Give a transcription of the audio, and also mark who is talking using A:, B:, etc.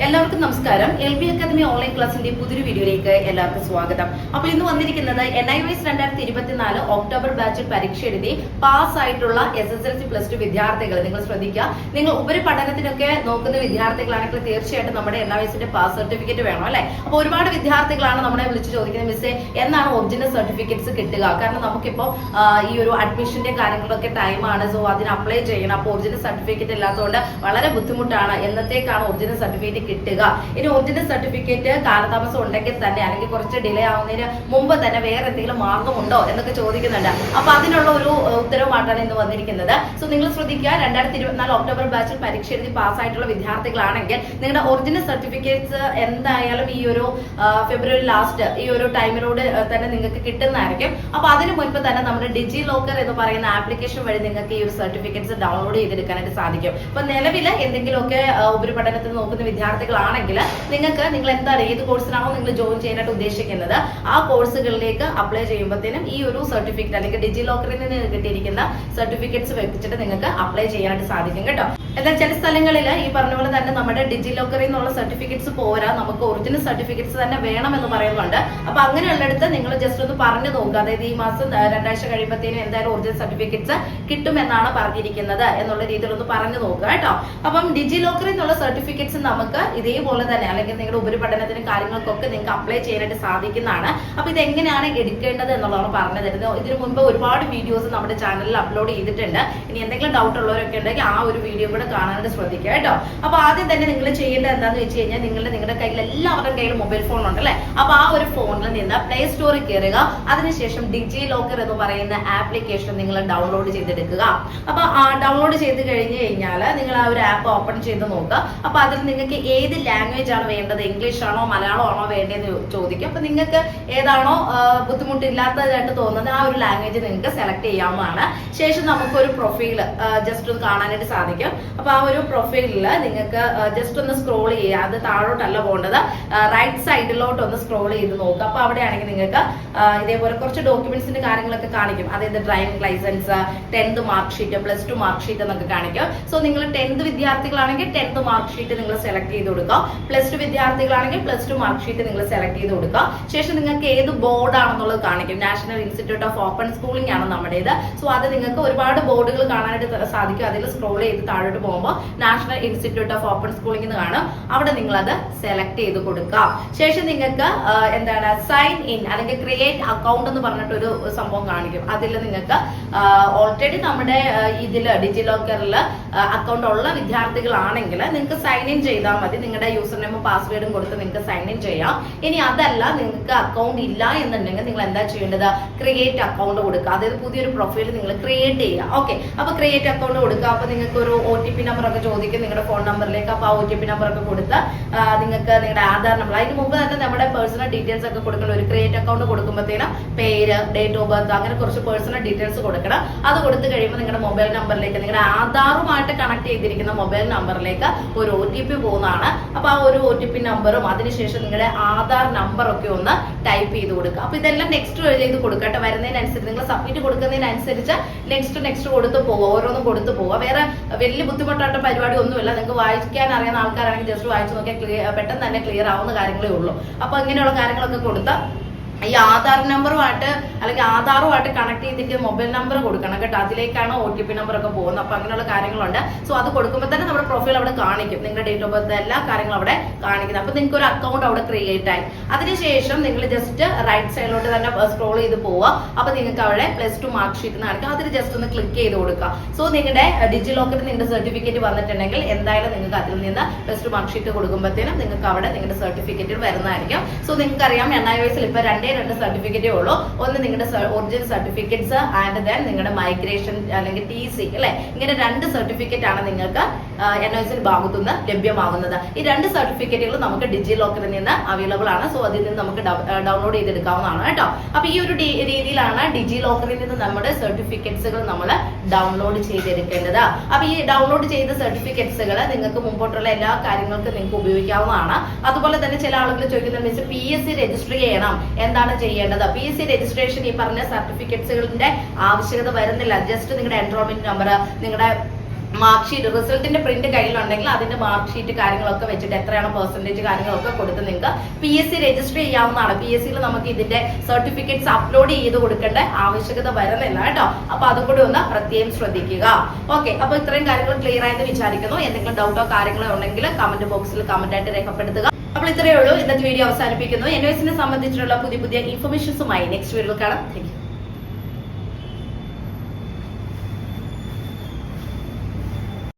A: എല്ലാവർക്കും നമസ്കാരം. L B academy online ക്ലാസിന്റെ പുതിയൊരു വീഡിയോയിലേക്ക് എല്ലാവർക്കും സ്വാഗതം. അപ്പോൾ ഇന്ന് വന്നിരിക്കുന്നത് എൻ ഐ വൈസ് രണ്ടായിരത്തി ഇരുപത്തിനാല് ഒക്ടോബർ ബാച്ചിൽ പരീക്ഷ എഴുതി പാസ് ആയിട്ടുള്ള S S L C plus two വിദ്യാർത്ഥികൾ. നിങ്ങൾ ശ്രദ്ധിക്കുക. നിങ്ങൾ ഉപരിപഠനത്തിനൊക്കെ നോക്കുന്ന വിദ്യാർത്ഥികളാണെങ്കിൽ തീർച്ചയായിട്ടും നമ്മുടെ എൻ ഐ വൈസിന്റെ പാസ് സർട്ടിഫിക്കറ്റ് വേണം അല്ലെ? അപ്പോൾ ഒരുപാട് വിദ്യാർത്ഥികളാണ് നമ്മളെ വിളിച്ച് ചോദിക്കുന്നത് മിസ്സേ എന്നാണ് ഒറിജിനൽ സർട്ടിഫിക്കറ്റ്സ് കിട്ടുക? കാരണം നമുക്കിപ്പോൾ ആ, ഈ ഒരു അഡ്മിഷന്റെ കാര്യങ്ങളൊക്കെ ടൈമാണ് സോ അതിന് അപ്ലൈ ചെയ്യണം. അപ്പോൾ ഒറിജിനൽ സർട്ടിഫിക്കറ്റ് ഇല്ലാത്തതുകൊണ്ട് വളരെ ബുദ്ധിമുട്ടാണ്. എന്നത്തേക്കാണ് ഒറിജിനൽ സർട്ടിഫിക്കറ്റ് കിട്ടുക. ഇനി ഒറിജിനൽ സർട്ടിഫിക്കറ്റ് കാലതാമസം ഉണ്ടെങ്കിൽ തന്നെ അല്ലെങ്കിൽ കുറച്ച് ഡിലേ ആവുന്നതിന് മുമ്പ് തന്നെ വേറെ എന്തെങ്കിലും മാർഗമുണ്ടോ എന്നൊക്കെ ചോദിക്കുന്നുണ്ട്. അപ്പൊ അതിനുള്ള ഒരു ഉത്തരവുമായിട്ടാണ് ഇന്ന് വന്നിരിക്കുന്നത്. സോ നിങ്ങൾ ശ്രദ്ധിക്കുക രണ്ടായിരത്തി ഇരുപത്തിനാല് ഒക്ടോബർ ബാച്ചിൽ പരീക്ഷ എഴുതി പാസ്സായിട്ടുള്ള വിദ്യാർത്ഥികളാണെങ്കിൽ നിങ്ങളുടെ ഒറിജിനൽ സർട്ടിഫിക്കറ്റ്സ് എന്തായാലും ഈ ഒരു ഫെബ്രുവരി ലാസ്റ്റ് ഈ ഒരു ടൈമിലൂടെ തന്നെ നിങ്ങൾക്ക് കിട്ടുന്നതായിരിക്കും. അപ്പൊ അതിന് മുൻപ് തന്നെ നമ്മുടെ ഡിജി ലോക്കർ എന്ന് പറയുന്ന ആപ്ലിക്കേഷൻ വഴി നിങ്ങൾക്ക് ഈ ഒരു സർട്ടിഫിക്കറ്റ്സ് ഡൗൺലോഡ് ചെയ്തെടുക്കാനായിട്ട് സാധിക്കും. അപ്പൊ നിലവിൽ എന്തെങ്കിലുമൊക്കെ ഉപരിപഠനത്തിൽ നോക്കുന്ന വിദ്യാർത്ഥികളാണെങ്കിൽ നിങ്ങൾക്ക് നിങ്ങൾ എന്താണ് ഏത് കോഴ്സിനാണോ നിങ്ങൾ ജോയിൻ ചെയ്യാനായിട്ട് ഉദ്ദേശിക്കുന്നത് ആ കോഴ്സുകളിലേക്ക് അപ്ലൈ ചെയ്യുമ്പോഴത്തേനും ഈ ഒരു സർട്ടിഫിക്കറ്റ് അല്ലെങ്കിൽ ഡിജി ലോക്കറിൽ നിന്ന് കിട്ടിയിരിക്കുന്ന സർട്ടിഫിക്കറ്റ്സ് വെച്ചിട്ട് നിങ്ങൾക്ക് അപ്ലൈ ചെയ്യാനായിട്ട് സാധിക്കും കേട്ടോ. എന്നാൽ ചില സ്ഥലങ്ങളിൽ ഈ പറഞ്ഞ പോലെ തന്നെ നമ്മുടെ ഡിജി ലോക്കറിൽ നിന്നുള്ള സർട്ടിഫിക്കറ്റ്സ് പോരാ. നമുക്ക് ഒറിജിനൽ സർട്ടിഫിക്കറ്റ്സ് തന്നെ വേണമെന്ന് പറയുന്നുണ്ട്. അപ്പൊ അങ്ങനെയുള്ളിടത്ത് നിങ്ങൾ ജസ്റ്റ് ഒന്ന് പറഞ്ഞു നോക്കുക. അതായത് ഈ മാസം രണ്ടാഴ്ച കഴിയുമ്പോഴത്തേനും എന്തായാലും ഒറിജിനൽ സർട്ടിഫിക്കറ്റ്സ് കിട്ടുമെന്നാണ് പറഞ്ഞിരിക്കുന്നത് എന്നുള്ള രീതിയിൽ ഒന്ന് പറഞ്ഞു നോക്കുക കേട്ടോ. അപ്പം ഡിജി ലോക്കറിൽ നിന്നുള്ള സർട്ടിഫിക്കറ്റ്സ് നമുക്ക് ഇതേപോലെ തന്നെ അല്ലെങ്കിൽ നിങ്ങളുടെ ഉപരിപഠനത്തിനും കാര്യങ്ങൾക്കൊക്കെ നിങ്ങൾക്ക് അപ്ലൈ ചെയ്യാനായിട്ട് സാധിക്കുന്നതാണ്. അപ്പൊ ഇത് എങ്ങനെയാണ് എടുക്കേണ്ടത് എന്നുള്ളതാണ് പറഞ്ഞു തരുന്നത്. ഇതിനു മുൻപ് ഒരുപാട് വീഡിയോസ് നമ്മുടെ ചാനലിൽ അപ്ലോഡ് ചെയ്തിട്ടുണ്ട്. ഇനി എന്തെങ്കിലും ഡൗട്ട് ഉള്ളവരൊക്കെ ഉണ്ടെങ്കിൽ ആ ഒരു വീഡിയോ കാണാനായിട്ട് ശ്രദ്ധിക്കുക കേട്ടോ. അപ്പൊ ആദ്യം തന്നെ നിങ്ങൾ ചെയ്യേണ്ടത് എന്താന്ന് വെച്ച് കഴിഞ്ഞാൽ നിങ്ങളുടെ നിങ്ങളുടെ കയ്യിൽ എല്ലാവരുടെയും കയ്യിൽ മൊബൈൽ ഫോൺ ഉണ്ട് അല്ലെ? അപ്പൊ ആ ഒരു ഫോണിൽ നിന്ന് പ്ലേ സ്റ്റോറിൽ കയറുക അതിനുശേഷം ഡിജി ലോക്കർ എന്ന് പറയുന്ന ആപ്ലിക്കേഷൻ നിങ്ങൾ ഡൗൺലോഡ് ചെയ്തെടുക്കുക. അപ്പൊ ഡൗൺലോഡ് ചെയ്ത് കഴിഞ്ഞ് കഴിഞ്ഞാൽ നിങ്ങൾ ആ ഒരു ആപ്പ് ഓപ്പൺ ചെയ്ത് നോക്കുക. അപ്പൊ അതിൽ നിങ്ങൾക്ക് ഏത് ലാംഗ്വേജ് ആണ് വേണ്ടത്? ഇംഗ്ലീഷ് ആണോ മലയാളം ആണോ വേണ്ടതെന്ന് ചോദിക്കും. അപ്പൊ നിങ്ങൾക്ക് ഏതാണോ ബുദ്ധിമുട്ടില്ലാത്തതായിട്ട് തോന്നുന്നത് ആ ഒരു ലാംഗ്വേജ് നിങ്ങൾക്ക് സെലക്ട് ചെയ്യാവുന്നതാണ്. ശേഷം നമുക്ക് ഒരു പ്രൊഫൈൽ ജസ്റ്റ് ഒന്ന് കാണാനായിട്ട് സാധിക്കും. അപ്പൊ ആ ഒരു പ്രൊഫൈലിൽ നിങ്ങൾക്ക് ജസ്റ്റ് ഒന്ന് സ്ക്രോൾ ചെയ്യുക. അത് താഴോട്ടല്ല പോകേണ്ടത്. റൈറ്റ് സൈഡിലോട്ട് ഒന്ന് സ്ക്രോൾ ചെയ്ത് നോക്കുക. അപ്പൊ അവിടെയാണെങ്കിൽ നിങ്ങൾക്ക് ഇതേപോലെ കുറച്ച് ഡോക്യുമെന്റ്സിന്റെ കാര്യങ്ങളൊക്കെ കാണിക്കും. അതായത് driving license tenth mark sheet plus two mark sheet എന്നൊക്കെ കാണിക്കും. സോ നിങ്ങൾ ടെൻത്ത് വിദ്യാർത്ഥികളാണെങ്കിൽ ടെൻത്ത് മാർക്ക് ഷീറ്റ് നിങ്ങൾ സെലക്ട് ചെയ്ത് കൊടുക്കുക. പ്ലസ് ടു വിദ്യാർത്ഥികളാണെങ്കിൽ പ്ലസ് ടു മാർക്ക് ഷീറ്റ് നിങ്ങൾ സെലക്ട് ചെയ്ത് കൊടുക്കുക. ശേഷം നിങ്ങൾക്ക് ഏത് ബോർഡ് ആണെന്നുള്ളത് കാണിക്കും. National institute of open schooling ആണ് നമ്മുടേത്. സോ അത് നിങ്ങൾക്ക് ഒരുപാട് ബോർഡുകൾ കാണാനായിട്ട് സാധിക്കും. അതിൽ സ്ക്രോൾ ചെയ്ത് താഴോട്ട് പോകുമ്പോൾ national institute of open schooling എന്ന് കാണും. അവിടെ നിങ്ങൾ അത് സെലക്ട് ചെയ്ത് കൊടുക്കുക. ശേഷം നിങ്ങൾക്ക് എന്താണ് സൈൻ ഇൻ അല്ലെങ്കിൽ ക്രിയേറ്റ് അക്കൗണ്ട് എന്ന് പറഞ്ഞിട്ട് ഒരു സംഭവം കാണിക്കും. അതിൽ നിങ്ങൾക്ക് ഓൾറെഡി നമ്മുടെ ഇതിൽ ഡിജി ലോക്കറിൽ അക്കൗണ്ട് ഉള്ള വിദ്യാർത്ഥികളാണെങ്കിൽ നിങ്ങൾക്ക് സൈൻ ഇൻ ചെയ്താൽ മതി. നിങ്ങളുടെ യൂസർ നെയിമും പാസ്വേഡും കൊടുത്ത് നിങ്ങൾക്ക് സൈൻ ഇൻ ചെയ്യാം. ഇനി അതല്ല നിങ്ങൾക്ക് അക്കൗണ്ട് ഇല്ല എന്നുണ്ടെങ്കിൽ നിങ്ങൾ എന്താ ചെയ്യേണ്ടത്? ക്രിയേറ്റ് അക്കൗണ്ട് കൊടുക്കുക. അതായത് പുതിയൊരു പ്രൊഫൈൽ നിങ്ങൾ ക്രിയേറ്റ് ചെയ്യുക. ഓക്കെ അപ്പൊ ക്രിയേറ്റ് അക്കൗണ്ട് കൊടുക്കുക. അപ്പൊ നിങ്ങൾക്ക് ഒരു ഒ ടി പി നമ്പർ ഒക്കെ ചോദിക്കും നിങ്ങളുടെ ഫോൺ നമ്പറിലേക്ക് അപ്പൊ ആ ഒ ടി പി നമ്പർ ഒക്കെ കൊടുത്ത് നിങ്ങൾക്ക് നിങ്ങളുടെ ആധാർ നമ്പർ അതിന് മുമ്പ് തന്നെ നമ്മുടെ പേഴ്സണൽ ഡീറ്റെയിൽസ് ഒക്കെ കൊടുക്കണം. ഒരു ക്രിയേറ്റ് അക്കൗണ്ട് കൊടുക്കുമ്പോഴത്തേനും പേര് ഡേറ്റ് ഓഫ് ബർത്ത് അങ്ങനെ കുറച്ച് പേഴ്സണൽ ഡീറ്റെയിൽസ് കൊടുക്കണം. അത് കൊടുത്തു കഴിയുമ്പോൾ നിങ്ങളുടെ മൊബൈൽ നമ്പറിലേക്ക് നിങ്ങളുടെ ആധാറുമായിട്ട് കണക്ട് ചെയ്തിരിക്കുന്ന മൊബൈൽ നമ്പറിലേക്ക് ഒരു ഒ ടി പി പോകുന്നതാണ്. അപ്പൊ ആ ഒരു ഒ ടി പി നമ്പറും അതിനുശേഷം നിങ്ങളുടെ ആധാർ നമ്പർ ഒക്കെ ഒന്ന് ടൈപ്പ് ചെയ്ത് കൊടുക്കുക. അപ്പൊ ഇതെല്ലാം നെക്സ്റ്റ് ചെയ്ത് കൊടുക്കട്ടെ. വരുന്നതിനനുസരിച്ച് നിങ്ങൾ സബ്മിറ്റ് കൊടുക്കുന്നതിനനുസരിച്ച് നെക്സ്റ്റ് നെക്സ്റ്റ് കൊടുത്ത് പോവുക. ഓരോന്നും കൊടുത്തു പോവുക. വേറെ വലിയ ബുദ്ധിമുട്ടായിട്ട് പരിപാടി ഒന്നുമില്ല. നിങ്ങൾക്ക് വായിക്കാൻ അറിയുന്ന ആൾക്കാരാണെങ്കിൽ ജസ്റ്റ് വായിച്ചു നോക്കിയാൽ ക്ലിയർ പെട്ടെന്ന് തന്നെ ക്ലിയർ ആവുന്ന കാര്യങ്ങളേ ഉള്ളൂ. അപ്പൊ ഇങ്ങനെയുള്ള കാര്യങ്ങളൊക്കെ കൊടുത്ത് ഈ ആധാർ നമ്പറുമായിട്ട് അല്ലെങ്കിൽ ആധാറുമായിട്ട് കണക്ട് ചെയ്തിട്ട് മൊബൈൽ നമ്പർ കൊടുക്കണം കേട്ടോ. അതിലേക്കാണ് ഒ ടി പി നമ്പർ ഒക്കെ പോകുന്നത്. അപ്പൊ അങ്ങനെയുള്ള കാര്യങ്ങളുണ്ട്. സോ അത് കൊടുക്കുമ്പോൾ തന്നെ നമ്മുടെ പ്രൊഫൈൽ അവിടെ കാണിക്കും. നിങ്ങളുടെ ഡേറ്റ് ഓഫ് ബർത്ത് എല്ലാ കാര്യങ്ങളും അവിടെ കാണിക്കുന്നത്. അപ്പോൾ നിങ്ങൾക്ക് ഒരു അക്കൗണ്ട് അവിടെ ക്രിയേറ്റ് ആയി. അതിനുശേഷം നിങ്ങൾ ജസ്റ്റ് റൈറ്റ് സൈഡിലോട്ട് തന്നെ സ്ക്രോൾ ചെയ്ത് പോവുക. അപ്പോൾ നിങ്ങൾക്ക് അവിടെ പ്ലസ് ടു മാർക്ക് ഷീറ്റ് കാണിക്കും. അതിൽ ജസ്റ്റ് ഒന്ന് ക്ലിക്ക് ചെയ്ത് കൊടുക്കുക. സോ നിങ്ങളുടെ ഡിജി ലോക്കറിൽ നിങ്ങളുടെ സർട്ടിഫിക്കറ്റ് വന്നിട്ടുണ്ടെങ്കിൽ എന്തായാലും നിങ്ങൾക്ക് അതിൽ നിന്ന് പ്ലസ് ടു മാർക്ക് ഷീറ്റ് കൊടുക്കുമ്പോഴത്തേനും നിങ്ങൾക്ക് അവിടെ നിങ്ങളുടെ സർട്ടിഫിക്കറ്റ് വരുന്നതായിരിക്കും. സോ നിങ്ങൾക്ക് അറിയാം എൻ ഐ വയസ്സിൽ ഇപ്പൊ രണ്ടേ രണ്ട് സർട്ടിഫിക്കറ്റേ ഉള്ളൂ. ഒന്ന് നിങ്ങളുടെ ഒറിജിനൽ സർട്ടിഫിക്കറ്റ്സ് ആൻഡ് ദെൻ നിങ്ങളുടെ മൈഗ്രേഷൻ അല്ലെങ്കിൽ ടി സി അല്ലെ? ഇങ്ങനെ രണ്ട് സർട്ടിഫിക്കറ്റ് ആണ് നിങ്ങൾക്ക് എൻ എസ് ഭാഗത്തുനിന്ന് ലഭ്യമാകുന്നത് ഈ രണ്ട് സർട്ടിഫിക്കറ്റുകൾ നമുക്ക് ഡിജി ലോക്കറിൽ നിന്ന് അവൈലബിൾ ആണ്. സോ അതിൽ നിന്ന് നമുക്ക് ഡൗൺലോഡ് ചെയ്തെടുക്കാവുന്നതാണ് കേട്ടോ. അപ്പൊ ഈ ഒരു രീതിയിലാണ് ഡിജി ലോക്കറിൽ നിന്ന് നമ്മുടെ സർട്ടിഫിക്കറ്റ്സുകൾ നമ്മൾ ഡൗൺലോഡ് ചെയ്തെടുക്കേണ്ടത്. അപ്പൊ ഈ ഡൗൺലോഡ് ചെയ്ത സർട്ടിഫിക്കറ്റ്സുകൾ നിങ്ങൾക്ക് മുമ്പോട്ടുള്ള എല്ലാ കാര്യങ്ങൾക്കും നിങ്ങൾക്ക് ഉപയോഗിക്കാവുന്നതാണ്. അതുപോലെ തന്നെ ചില ആളുകൾ ചോദിക്കുന്നത് മിസ് പി എസ് സി രജിസ്റ്റർ ചെയ്യണം. എന്താണ് ചെയ്യേണ്ടത്? പി എസ് സി രജിസ്ട്രേഷൻ ഈ പറഞ്ഞ സർട്ടിഫിക്കറ്റ്സുകളുടെ ആവശ്യകത വരുന്നില്ല. ജസ്റ്റ് നിങ്ങളുടെ എൻറോൾമെന്റ് നമ്പർ നിങ്ങളുടെ മാർക്ക് ഷീറ്റ് റിസൾട്ടിന്റെ പ്രിന്റ് കയ്യിലുണ്ടെങ്കിൽ അതിന്റെ മാർക്ക് ഷീറ്റ് കാര്യങ്ങളൊക്കെ വെച്ചിട്ട് എത്രയാണ് പെർസെന്റേജ് കാര്യങ്ങളൊക്കെ കൊടുത്ത് നിങ്ങൾക്ക് പി എസ് സി രജിസ്റ്റർ ചെയ്യാവുന്നതാണ്. പി എസ് സിയിൽ നമുക്ക് ഇതിന്റെ സർട്ടിഫിക്കറ്റ്സ് അപ്ലോഡ് ചെയ്ത് കൊടുക്കേണ്ട ആവശ്യകത വരുന്നില്ല കേട്ടോ. അപ്പൊ അതും കൂടി ഒന്ന് പ്രത്യേകം ശ്രദ്ധിക്കുക. ഓക്കെ അപ്പൊ ഇത്രയും കാര്യങ്ങൾ ക്ലിയർ ആയെന്ന് വിചാരിക്കുന്നു. എന്തെങ്കിലും ഡൗട്ടോ കാര്യങ്ങളോ ഉണ്ടെങ്കിൽ കമന്റ് ബോക്സിൽ കമന്റ് ആയിട്ട് രേഖപ്പെടുത്തുക. അപ്പോൾ ഇത്രയേ ഉള്ളൂ. ഇന്നത്തെ വീഡിയോ അവസാനിപ്പിക്കുന്നു. എൻ എസിനെ സംബന്ധിച്ചിട്ടുള്ള പുതിയ പുതിയ ഇൻഫർമേഷൻസുമായി നെക്സ്റ്റ് വീഡിയോയിൽ കാണാം. താങ്ക്